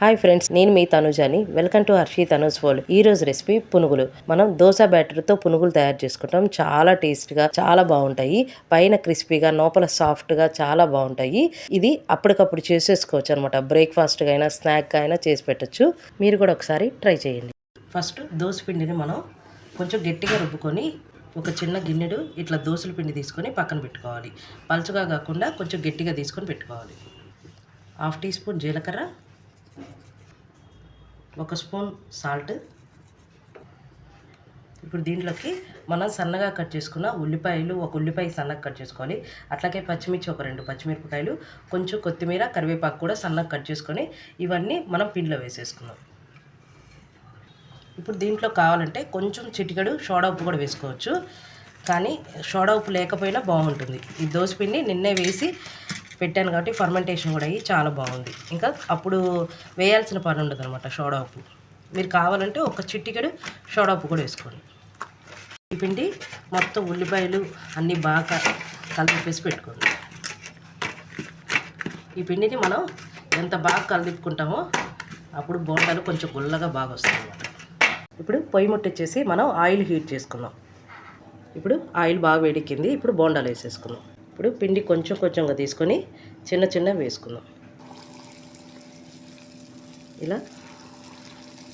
Hi friends నేను మీ తనుజాని. Welcome to Harshi Tanuj world ఈ రోజు రెసిపీ పునుగులు. మనం దోశ బ్యాటర్తో పునుగులు తయారు చేసుకుంటాం. చాలా టేస్ట్గా చాలా బాగుంటాయి. పైన క్రిస్పీగా లోపల సాఫ్ట్గా చాలా బాగుంటాయి. ఇది అప్పటికప్పుడు చేసేసుకోవచ్చు అనమాట బ్రేక్ఫాస్ట్గా అయినా స్నాక్ అయినా చేసి పెట్టచ్చు. మీరు కూడా ఒకసారి ట్రై చేయండి. ఫస్ట్ దోశ పిండిని మనం కొంచెం గట్టిగా రుబ్బుకొని ఒక చిన్న గిన్నెడు ఇట్లా దోశల పిండి తీసుకొని పక్కన పెట్టుకోవాలి. పలుచగా కాకుండా కొంచెం గట్టిగా తీసుకొని పెట్టుకోవాలి. హాఫ్ టీ స్పూన్ జీలకర్ర ఒక స్పూన్ సాల్ట్. ఇప్పుడు దీంట్లోకి మనం సన్నగా కట్ చేసుకున్న ఉల్లిపాయలు ఒక ఉల్లిపాయ సన్నగా కట్ చేసుకోవాలి. అట్లాగే పచ్చిమిర్చి ఒక రెండు పచ్చిమిరపకాయలు కొంచెం కొత్తిమీర కరివేపాకు కూడా సన్నగా కట్ చేసుకొని ఇవన్నీ మనం పిండిలో వేసేసుకుందాం. ఇప్పుడు దీంట్లో కావాలంటే కొంచెం చిటికెడు సోడా ఉప్పు కూడా వేసుకోవచ్చు. కానీ సోడా ఉప్పు లేకపోయినా బాగుంటుంది. ఈ దోశ పిండి నిన్నే వేసి పెట్టాను కాబట్టి ఫర్మెంటేషన్ కూడా అయ్యి చాలా బాగుంది. ఇంకా అప్పుడు వేయాల్సిన పని ఉండదు అనమాట సోడా ఉప్పు. మీరు కావాలంటే ఒక చిట్టికడు సోడా ఉప్పు కూడా వేసుకోండి. ఈ పిండి మొత్తం ఉల్లిపాయలు అన్నీ బాగా కలిపేసి పెట్టుకోండి. ఈ పిండిని మనం ఎంత బాగా కలిపుకుంటామో అప్పుడు బోండాలు కొంచెం గుల్లగా బాగా వస్తాయి అన్నమాట. ఇప్పుడు పొయ్యి ముట్టించేసి మనం ఆయిల్ హీట్ చేసుకుందాం. ఇప్పుడు ఆయిల్ బాగా వేడెక్కింది. ఇప్పుడు బోండాలు వేసేసుకుందాం. ఇప్పుడు పిండి కొంచెం కొంచెంగా తీసుకొని చిన్న చిన్న వేసుకుందాం. ఇలా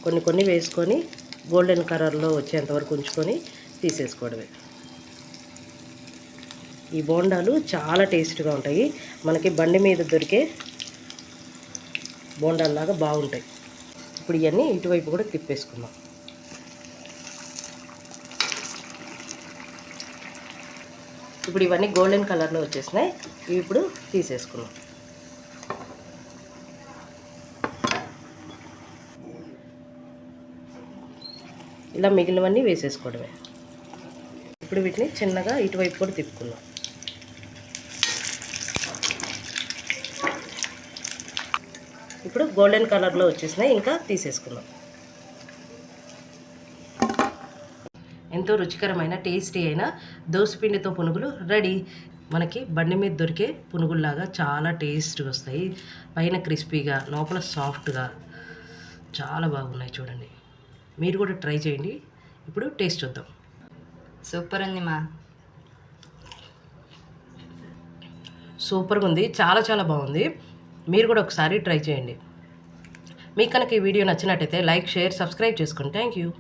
కొన్ని కొన్ని వేసుకొని గోల్డెన్ కలర్లో వచ్చేంతవరకు ఉంచుకొని తీసేసుకోవడమే. ఈ బోండాలు చాలా టేస్ట్గా ఉంటాయి. మనకి బండి మీద దొరికే బోండాల్లాగా బాగుంటాయి. ఇప్పుడు ఇవన్నీ ఇటువైపు కూడా తిప్పేసుకుందాం. ఇప్పుడు ఇవన్నీ గోల్డెన్ కలర్లో వచ్చేసినాయి. ఇవి ఇప్పుడు తీసేసుకున్నాం ఇలా మిగిలినవన్నీ వేసేసుకోవడమే. ఇప్పుడు వీటిని చిన్నగా ఇటువైపు కూడా తిప్పుకున్నాం ఇప్పుడు గోల్డెన్ కలర్లో వచ్చేసినాయి ఇంకా తీసేసుకున్నాం ఎంతో రుచికరమైన టేస్టీ అయిన దోసపిండితో పునుగులు రెడీ. మనకి బండి మీద దొరికే పునుగుల్లాగా చాలా టేస్ట్గా వస్తాయి. పైన క్రిస్పీగా లోపల సాఫ్ట్గా చాలా బాగున్నాయి చూడండి. మీరు కూడా ట్రై చేయండి. ఇప్పుడు టేస్ట్ చూద్దాం. సూపర్ ఉంది మా. సూపర్గా ఉంది. చాలా చాలా బాగుంది. మీరు కూడా ఒకసారి ట్రై చేయండి. మీకు కనుక ఈ వీడియో నచ్చినట్టయితే లైక్ షేర్ సబ్స్క్రైబ్ చేసుకోండి థ్యాంక్ యూ